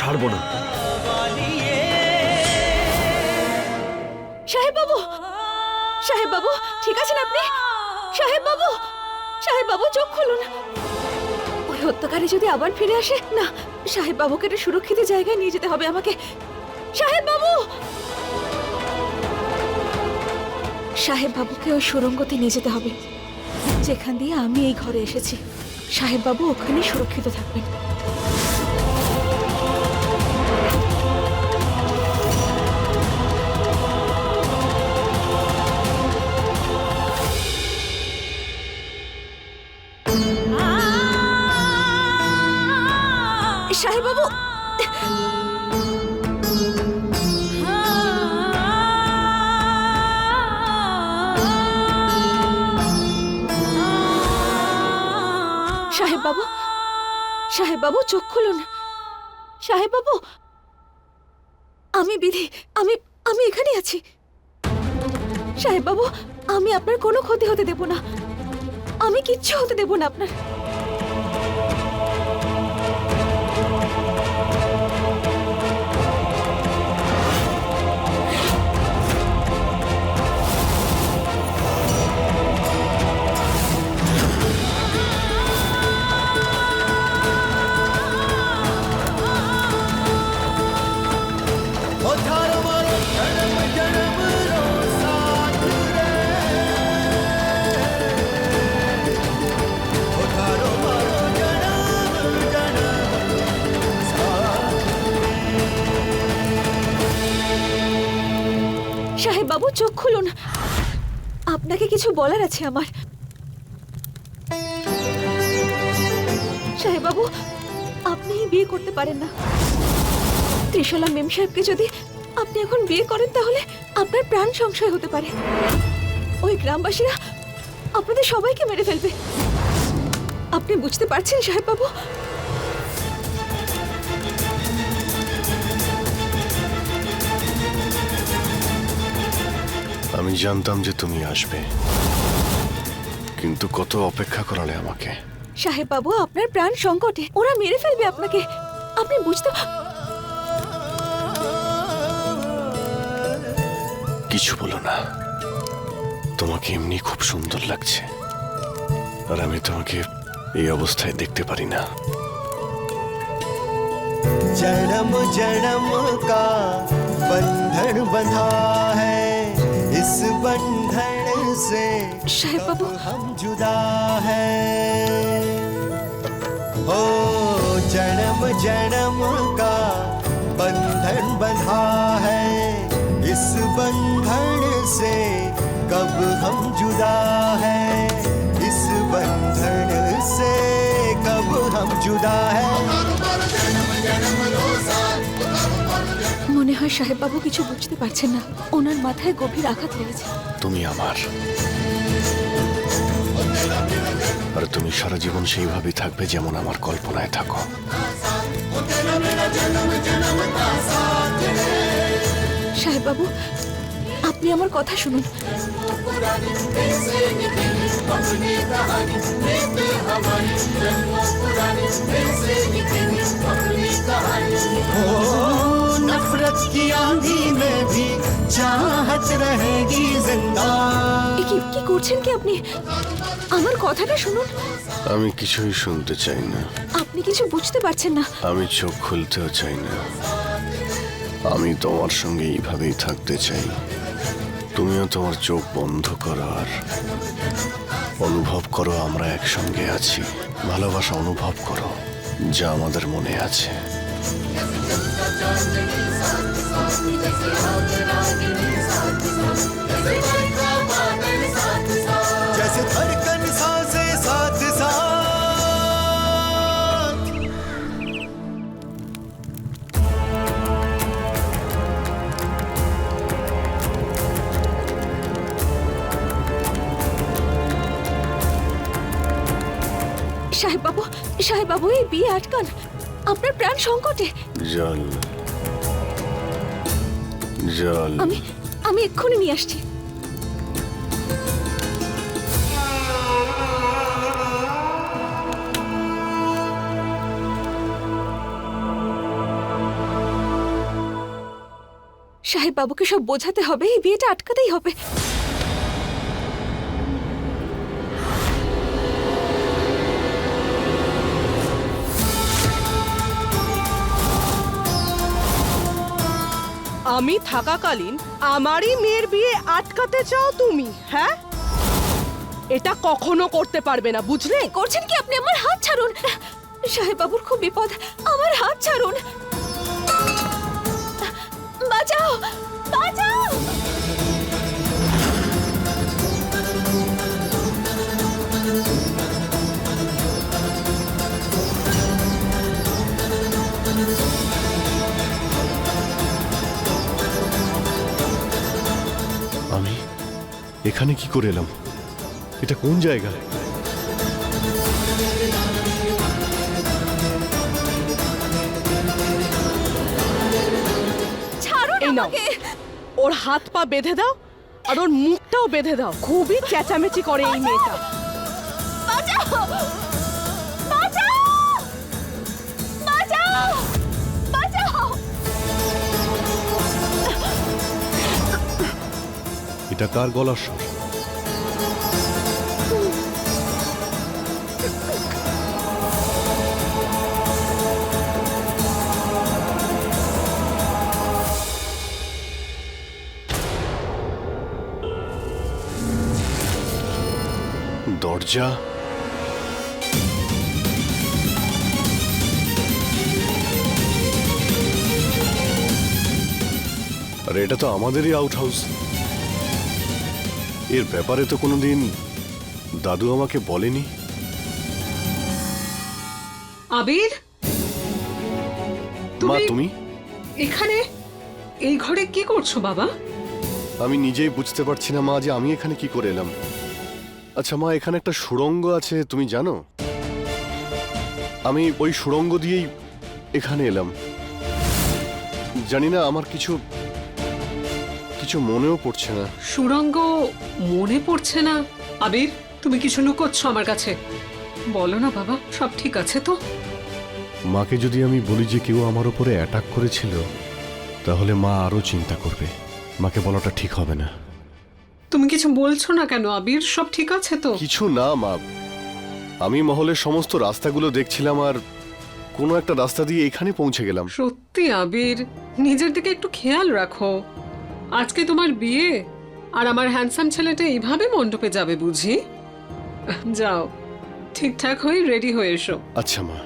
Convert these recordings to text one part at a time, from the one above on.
ছাড়বো না। সাহেব বাবু সাহেব বাবু ঠিক আছেন আপনি? সাহেব বাবু সাহেব বাবু চোখ খুলুন। ওই হত্যাকারী যদি আবার ফিরে আসে, না সাহেব বাবুকে একটা সুরক্ষিত জায়গায় নিয়ে যেতে হবে আমাকে। সাহেব বাবু সাহেব বাবুকে ওই সুরঙ্গতে নিয়ে যেতে হবে। যেখান দিয়ে আমি এই ঘরে এসেছি। সাহেব বাবু ওখানে সুরক্ষিত থাকবেন। সাহেব বাবু সাহেব বাবু সাহেব বাবু চোখ খুলুন। সাহেব বাবু আমি বিধি, আমি আমি এখানে আছি। সাহেব বাবু আমি আপনার কোনো ক্ষতি হতে দেব না। আমি কিচ্ছু হতে দেব না আপনার। চোখ খুলুন। আপনাকে কিছু বলার আছে আমার। সাহেব বাবু আপনি বিয়ে করতে পারেন না। ত্রিশলা মেম সাহেবকে যদি আপনি এখন বিয়ে করেন, তাহলে আপনার প্রাণ সংশয় হতে পারে। ওই গ্রামবাসীরা আপনাদের সবাইকে মেরে ফেলবে। আপনি বুঝতে পারছেন সাহেব বাবু আমি জানতাম যে তুমি আসবে। কিন্তু কত অপেক্ষা করালে আমাকে। সাহেব বাবু আপনার প্রাণ সংকটে। ওরা মেরে ফেলবে আপনাকে। আপনি বুঝতে কিছু বলো না। তোমাকে এমনি খুব সুন্দর লাগছে। আর আমি তোমাকে এই অবস্থায় দেখতে পারি না। জনম জনম কা বন্ধন বন্ধা হ্যাঁ इस बंधन से। कब हम जुदा है। ओ जन्म जन्म का बंधन बंधा है। इस बंधन से कब हम जुदा है? इस बंधन से कब हम जुदा है? হয় সাহেব বাবু কিছু বুঝতে পারছেন না ওনার মাথায় গভীর আঘাত লেগেছে তুমি আমার আর তুমি সারা জীবন সেইভাবেই থাকবে যেমন আমার কল্পনায় থাকো সাহেব বাবু আপনি আমার কথা শুনুন ओ नफरत की आंधी में भी चाहत रहेगी जिंदा এ কি কি করছেন কি আপনি আমার কথাটা শুনুন আমি কিছুই শুনতে চাই না আপনি কিছু বুঝতে পারছেন না আমি চোখ খুলতেও চাই না আমি তোমার সঙ্গে এইভাবেই থাকতে চাই তুমিও তোমার চোখ বন্ধ করো আর অনুভব করো আমরা একসঙ্গে আছি ভালোবাসা অনুভব করো যা আমাদের মনে আছে जैसे धड़कन सांसे साथ साथ সাহেব বাবু সাহেব বাবু এই বিয়ে আটকান আপনার প্রাণ সংকটে। জল। জল। আমি আমি এক্ষুনি নিয়ে আসছি। সাহেব বাবুকে সব বোঝাতে হবে এই বিয়েটা আটকাতেই হবে। আমি থাকাকালীন আমারই মেয়ের বিয়ে আটকাতে চাও তুমি হ্যাঁ? এটা কখনো করতে পারবে না, বুঝলে? করছেন কি আপনি? আমার হাত ছাড়ুন। সাহেব বাবুর খুব বিপদ। আমার হাত ছাড়ুন। এখানে কি করে এলাম? এটা কোন জায়গা? এই নাও। ওর হাত পা বেঁধে দাও আর ওর মুখটাও বেঁধে দাও। খুবই চেঁচামেচি করে এই মেয়েটা। এটা কার গলার স্বর? দরজা? আরে এটা তো আমাদেরই আউট হাউস এর ব্যাপারে তো কোনোদিন দাদু আমাকে বলেনি? আবির? মা তুমি- এখানে? এই ঘরে কি করছ বাবা? আমি নিজেই বুঝতে পারছি না মা যে আমি এখানে কি করে এলাম। আচ্ছা মা এখানে একটা সুড়ঙ্গ আছে তুমি জানো? আমি ওই সুড়ঙ্গ দিয়েই এখানে এলাম। জানি না আমার কিছু কিছু মনেও পড়ছে না। সুরঙ্গ মনে পড়ছে না? আবির তুমি কিছু লুকোচ্ছ আমার কাছে। বলো না বাবা সব ঠিক আছে তো? মাকে যদি আমি বলি যে কেউ আমার উপরে অ্যাটাক করেছিল তাহলে মা আরও চিন্তা করবে। মাকে বলাটা ঠিক হবে না। তুমি কিছু বলছো না কেন আবির? সব ঠিক আছে তো? কিছু না মা। আমি মহলের সমস্ত রাস্তাগুলো দেখছিলাম আর কোনো একটা রাস্তা দিয়ে এখানে পৌঁছে গেলাম। সত্যি আবির। নিজের দিকে একটু খেয়াল রাখো। আজকে তোমার বিয়ে? আর আমার হ্যান্ডসাম ছেলেটা এইভাবে মণ্ডপে যাবে বুঝি? যাও ঠিকঠাক হয়ে রেডি হয়ে এসো। আচ্ছা মা।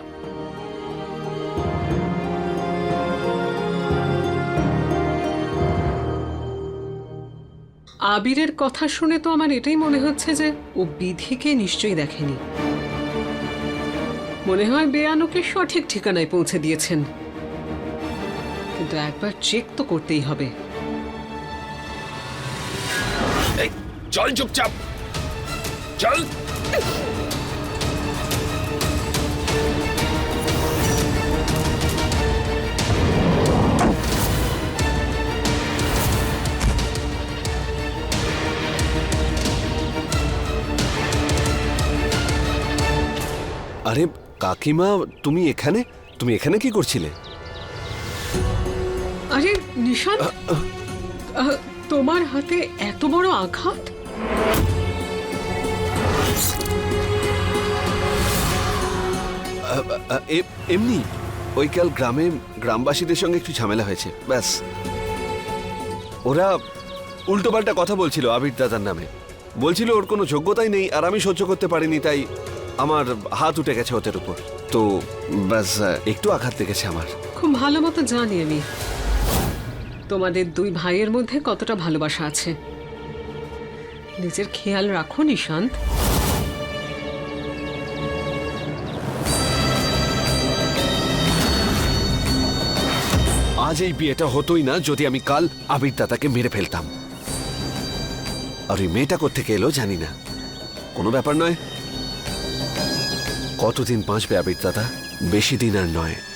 আবিরের কথা শুনে তো আমার এটাই মনে হচ্ছে যে ও বিধিকে নিশ্চয়ই দেখেনি। মনে হয় বেয়ানুকে সঠিক ঠিকানায় পৌঁছে দিয়েছেন। কিন্তু একবার চেক তো করতেই হবে। চল চুপচাপ। চল আরে কাকিমা তুমি এখানে? তুমি এখানে কি করছিলে? আরে নিশান আহ, তোমার হাতে এত বড় আঘাত? এমনি ওই কাল গ্রামে গ্রামবাসীদের সঙ্গে একটু ঝামেলা হয়েছে, ব্যাস। ওরা উল্টোপাল্টা কথা বলছিল আবির দাদার নামে। বলছিল ওর কোনো যোগ্যতাই নেই আর আমি সহ্য করতে পারিনি, তাই আমার হাত উঠে গেছে ওদের উপর। তো, ব্যাস, একটু আঘাত লেগেছে আমার। খুব ভালো মতো জানি আমি। তোমাদের দুই ভাইয়ের মধ্যে কতটা ভালোবাসা আছে। নিজের খেয়াল রাখো, নিশান্ত। আজ এই বিয়েটা হতোই না যদি আমি কাল আবির দাদাকে মেরে ফেলতাম। আর ওই মেয়েটা কোথেকে এলো জানি না। কোনো ব্যাপার নয়। কতদিন বাঁচবে আবির দাদা বেশি দিন আর নয়।